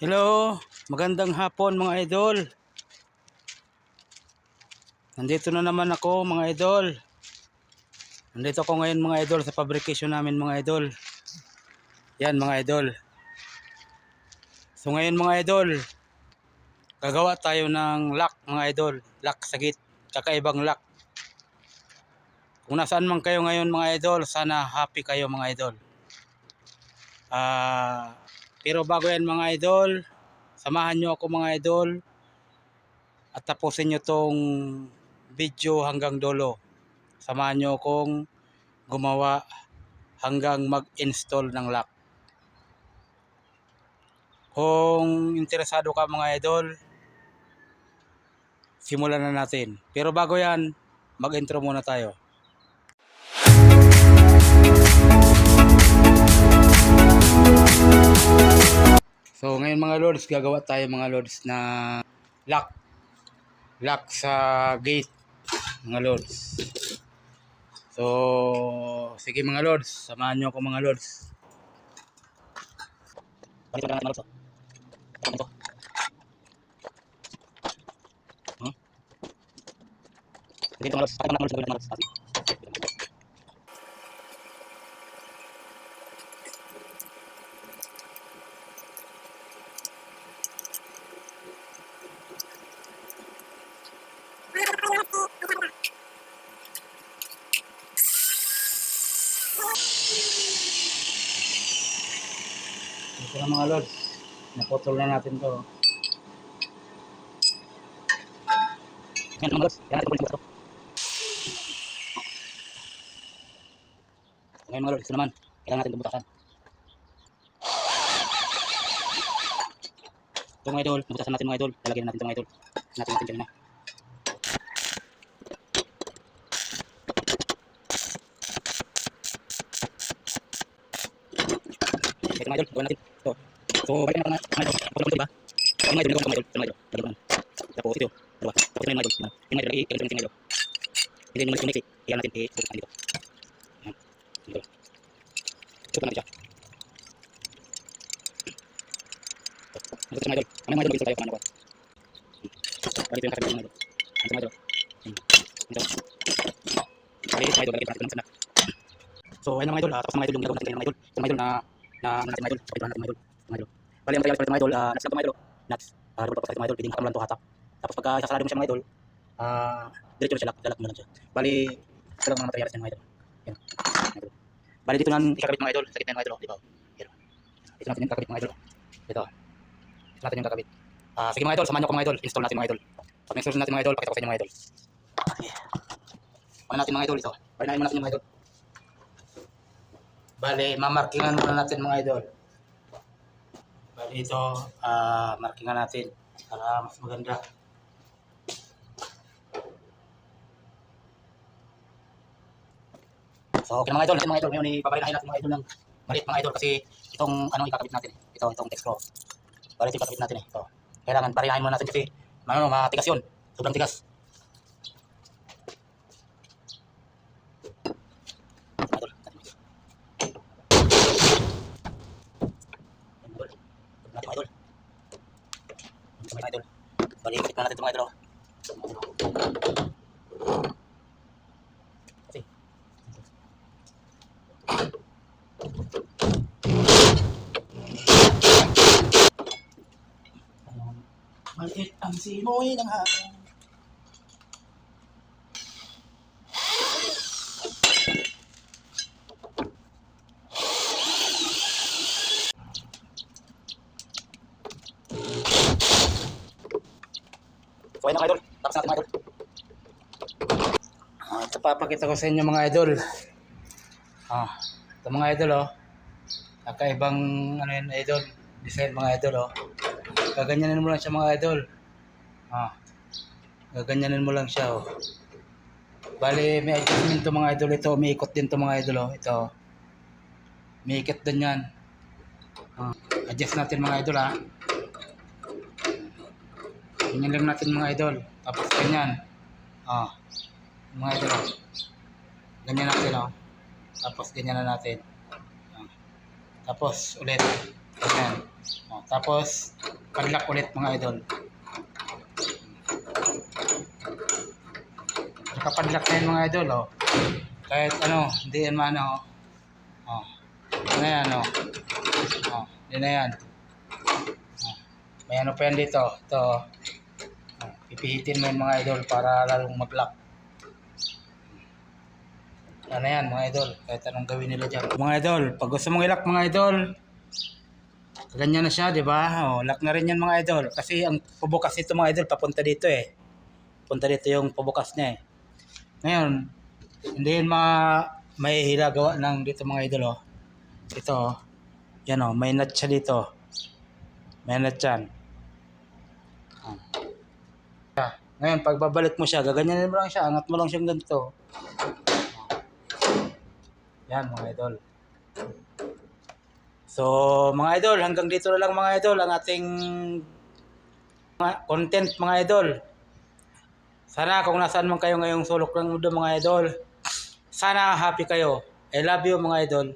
Hello, magandang hapon mga idol. Nandito na naman ako mga idol. Nandito ako ngayon mga idol sa fabrication namin mga idol. Yan mga idol. So ngayon mga idol, gagawa tayo ng lock mga idol. Lock sa gate, kakaibang lock. Kung nasaan man kayo ngayon mga idol, sana happy kayo mga idol. Ah, pero bago yan mga idol, samahan nyo ako mga idol at tapusin nyo tong video hanggang dulo. Samahan nyo akong gumawa hanggang mag-install ng lock. Kung interesado ka mga idol, simulan na natin. Pero bago yan, mag-intro muna tayo. So ngayon mga lords, gagawa tayo mga lords na lock. Lock sa gate mga lords. So sige mga lords, samahan nyo ako mga lords. Dito mga lords, mga lords, mga lords. Ah, sige. Ito na mga lords. Naputol na natin to. Yan mga lords. Yan natin ito. Ngayon mga lords, ito naman. Kailangan natin bubutasan. Ito mga idol, bubutasan natin mga idol. Lalagyan natin ito mga idol. Natin natin dyan Ito. Ito. So, balikan natin mga? Ito mga idol. Ito. Tapos ito, ito idol. Yung. Ito. Ito. Ito. Ah, ginagawa natin kanina mga idol. So, mga idol na na ano natin mga idol, kapit natin mga idol. Mga idol. Bali ang materials pala mga idol, ah, nuts lang mga idol. Nuts. Ah, rubber tapos ito mga idol, pwedeng hakamulan to hatak. Tapos pagka isasalado mo siya mga idol, ah, diretso na siya, lock mo na lang siya. Bali, ito lang mga materials niya mga idol. Yan. Bali dito nan ikakabit mga idol, sa gitna ng mga idol, oh, di ba? Yan. Ito natin yung kakabit mga idol. Ito. Ito natin yung kakabit. Ah, sige mga idol, samahan niyo ako mga idol, install natin mga idol. Pag install natin mga idol, pakita ko sa inyo mga idol. Sige. Paano natin mga idol ito? Paano natin yung mga idol? Bale, mamarkingan muna natin mga idol. Bale, ito, ah, markingan natin para mas maganda. So, okay mga idol, mga idol, ngayon ipaparinahin natin mga idol ng maliit mga idol kasi itong ano ikakabit natin, ito, itong text screw. Bale, ito ikakabit natin eh, ito. Kailangan parinahin muna natin kasi ano, matigas yun, sobrang tigas. Idol, natin mga idol. Yan, idol. Ito natin mga idol. Ito mga idol. Bali, ikit na natin ito mga idol. oh. Kasi. Maliit ang simoy ng hangin. So ayun mga idol, tapos natin mga idol. Ah, ito papakita ko sa inyo mga idol. Ah, ito mga idol oh. Kakaibang ano yun idol, design mga idol oh. Gaganyanin mo lang siya mga idol. Ah, gaganyanin mo lang siya oh. Bali, may adjustment to mga idol ito, umiikot din to mga idol oh. Ito. Umiikot din yan. Ah, adjust natin mga idol ah. Ganyan lang natin mga idol. Tapos ganyan. Ah. Mga idol. oh. Ganyan natin oh. Tapos ganyan na natin. Ah. Tapos ulit. Ganyan. Ah. Tapos Nakapadlock ulit mga idol. Nakapadlock na yun mga idol, oh. Kahit ano, hindi yan maano, oh. Oh. Ano yan, oh. Oh, hindi na yan. Oh. May ano pa yan dito. Ito, oh. Pipihitin mo yun mga idol para lalong mag-lock. Ano yan mga idol, kahit anong gawin nila dyan. Mga idol, pag gusto mong ilak mga idol, ganyan na siya, di ba? Oh, lock na rin yan mga idol. Kasi ang pubukas nito mga idol, papunta dito eh. Punta dito yung pubukas niya eh. Ngayon, hindi yun mga may hila gawa ng dito mga idol oh. Ito oh. Yan oh, may nut siya dito. May nut yan. Oh. Ah, Ngayon, pag babalik mo siya, gaganyanin mo lang siya, angat mo lang siyang ganito. Yan mga idol. So, mga idol, hanggang dito na lang mga idol ang ating content mga idol. Sana kung nasaan man kayo ngayong sulok ng mundo mga idol, sana happy kayo. I love you mga idol.